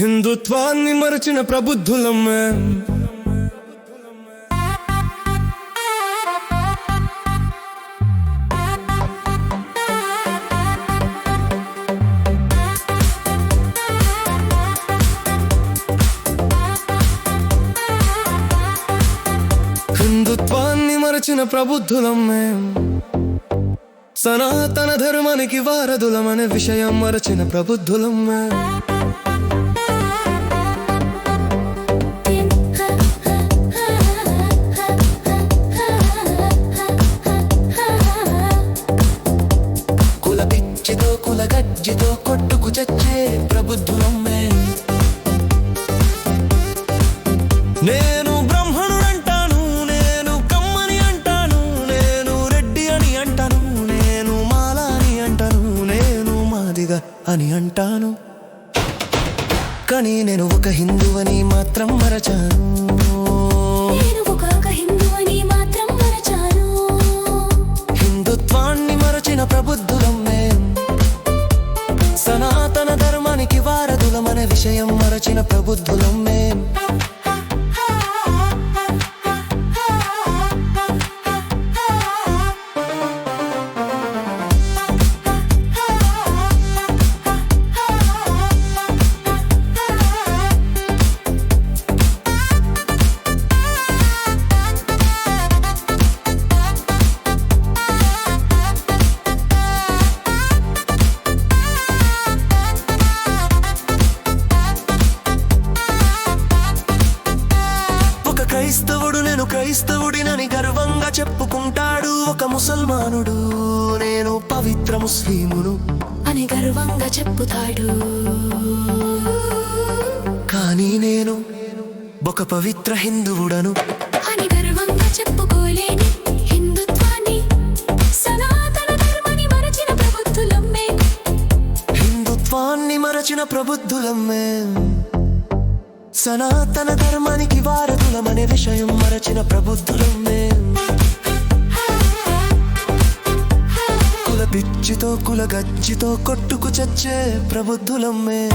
హిందుత్వాన్ని మరచిన ప్రబుద్ధులం మేం హిందుత్వాన్ని మరచిన ప్రబుద్ధులం మేం సనాతన ధర్మానికి వారధులమనే విషయం మరచిన ప్రబుద్ధులం మేం కొట్టుకు చచ్చే ప్రబుద్ధులం మేం నేను బ్రహ్మణుడు అంటాను నేను కమ్మని అంటాను నేను రెడ్డి అని అంటాను నేను మాల అని అంటాను నేను మాదిగ అని అంటాను. కానీ నేను ఒక హిందువని మాత్రం మరచాను. నేను ఒక హిందువని మాత్రం మరచాను. హిందుత్వాన్ని మరచిన ప్రబుద్ధులం విషయం మరచిన ప్రబుద్ధులం మేం క్రైస్తవుడు నేను క్రైస్తవుడినని గర్వంగా చెప్పుకుంటాడు. ఒక ముసల్మానుడు నేను పవిత్ర ముస్లిమును అని గర్వంగా చెప్పుతాడు. కానీ నేను ఒక పవిత్ర హిందువుడను. అని గర్వంగా చెప్పుకోలేని హిందుత్వాన్ని. సనాతన ధర్మని మరచిన ప్రభుత్వం మేము హిందుత్వాన్ని మరచిన సనాతన ధర్మానికి వారధులమనే విషయం మరచిన ప్రబుద్ధులం కుల పిచ్చితో కుల గచ్చితో కొట్టుకు చచ్చే ప్రబుద్ధులమ్మే